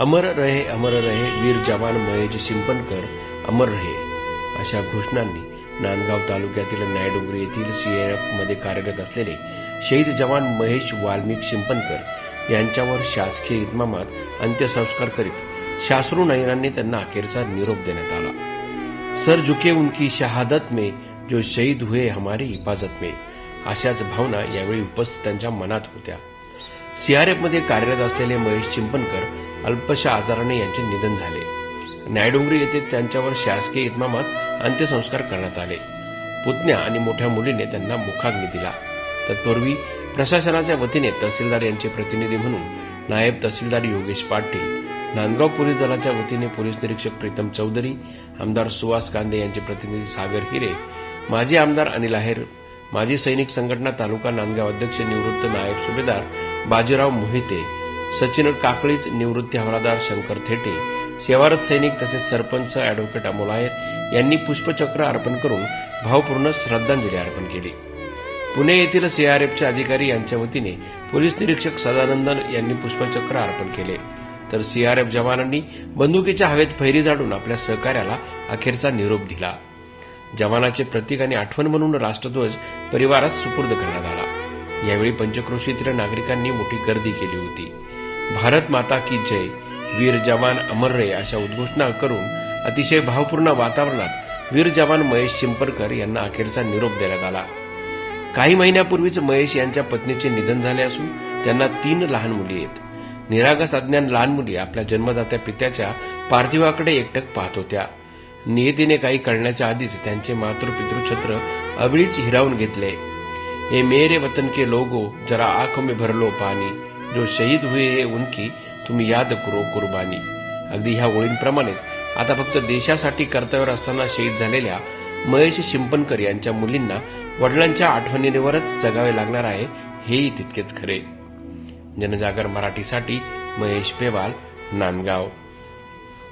अमर रहे अमर रहे वीर जवान महेश सिंपनकर अमर रहे अशा घोषणांनी नांदगाव तालुक्यातील न्यायडोंगरी येथील सीएएफमध्ये कार्यरत असलेले शहीद जवान महेश वाल्मिक शिंपणकर यांच्यावर शासकीय इतमामात अंत्यसंस्कार करीत शास्त्रू नयनांनी त्यांना अखेरचा निरोप देण्यात आला. सर झुके उनकी शहादत में जो शहीद हुए हमारी हिफाजत में अशाच भावना यावेळी उपस्थितांच्या मनात होत्या. सीआरएफमध्ये कार्यरत असलेले महेश चिंपणकर अल्पशा आजाराने यांचे निधन झाले. नायडोंगरी येथे त्यांच्यावर शासकीय इतमामात अंत्यसंस्कार करण्यात आले. पुतण्या आणि मोठ्या मुलीने त्यांना मुखाग्नी दिला. तत्पूर्वी प्रशासनाच्या वतीने तहसीलदार यांचे प्रतिनिधी म्हणून नायब तहसीलदार योगेश पाटील नांदगाव पोलीस दलाच्या वतीने पोलीस निरीक्षक प्रीतम चौधरी आमदार सुहास कांदे यांचे प्रतिनिधी सागर हिरे माजी आमदार अनिल आहेर माजी सैनिक संघटना तालुका नांदगाव अध्यक्ष निवृत्त नायब सुभेदार बाजीराव मोहिते सचिन काकळीच निवृत्ती हवालदार शंकर थेटे सेवारत सैनिक तसेच सरपंच अॅडव्होकेट अमोल आहेर यांनी पुष्पचक्र अर्पण करून भावपूर्ण श्रद्धांजली अर्पण केली. पुणे येथील सीआरएफचे अधिकारी यांच्या वतीने पोलीस निरीक्षक सदानंदन यांनी पुष्पचक्र अर्पण केले. तर सीआरएफ जवानांनी बंदुकीच्या हवेत फैरी झाडून आपल्या सहकार्याला अखेरचा निरोप दिला. जवानाचे प्रतीक आणि आठवण म्हणून राष्ट्रध्वज परिवारास सुपूर्द करण्यात आला. यावेळी पंचक्रोशीतील नागरिकांनी मोठी गर्दी केली होती. भारत माता की जय वीर जवान अमर रे अशा उद्घोषणा करून अतिशय भावपूर्ण वातावरणात वीर जवान महेश चिंपरकर यांना अखेरचा निरोप देण्यात आला. काही महिन्यापूर्वीच महेश यांच्या पत्नीचे निधन झाले असून त्यांना तीन लहान मुली आहेत. निरागस अज्ञान लहान मुली आपल्या जन्मदात्या पित्याच्या पार्थिवाकडे एकटक पाहत होत्या. नियतीने काही करण्याच्या आधीच त्यांचे मातृपितृ छत्र अवळीच हिरावून घेतले. हे मेरे वतन के लोगो जरा आंखों में भर लो जो शहीद हुए हे उनकी तुम्ही याद करो कुर्बानी. अगदी ह्या ओळींप्रमाणेच आता फक्त देशासाठी कर्तव्यावर असताना शहीद झालेल्या महेश शिंपणकर यांच्या मुलींना वडिलांच्या आठवणीवरच जगावे लागणार आहे हेही तितकेच खरे. जनजागर मराठीसाठी महेश पेवाल नांदगाव.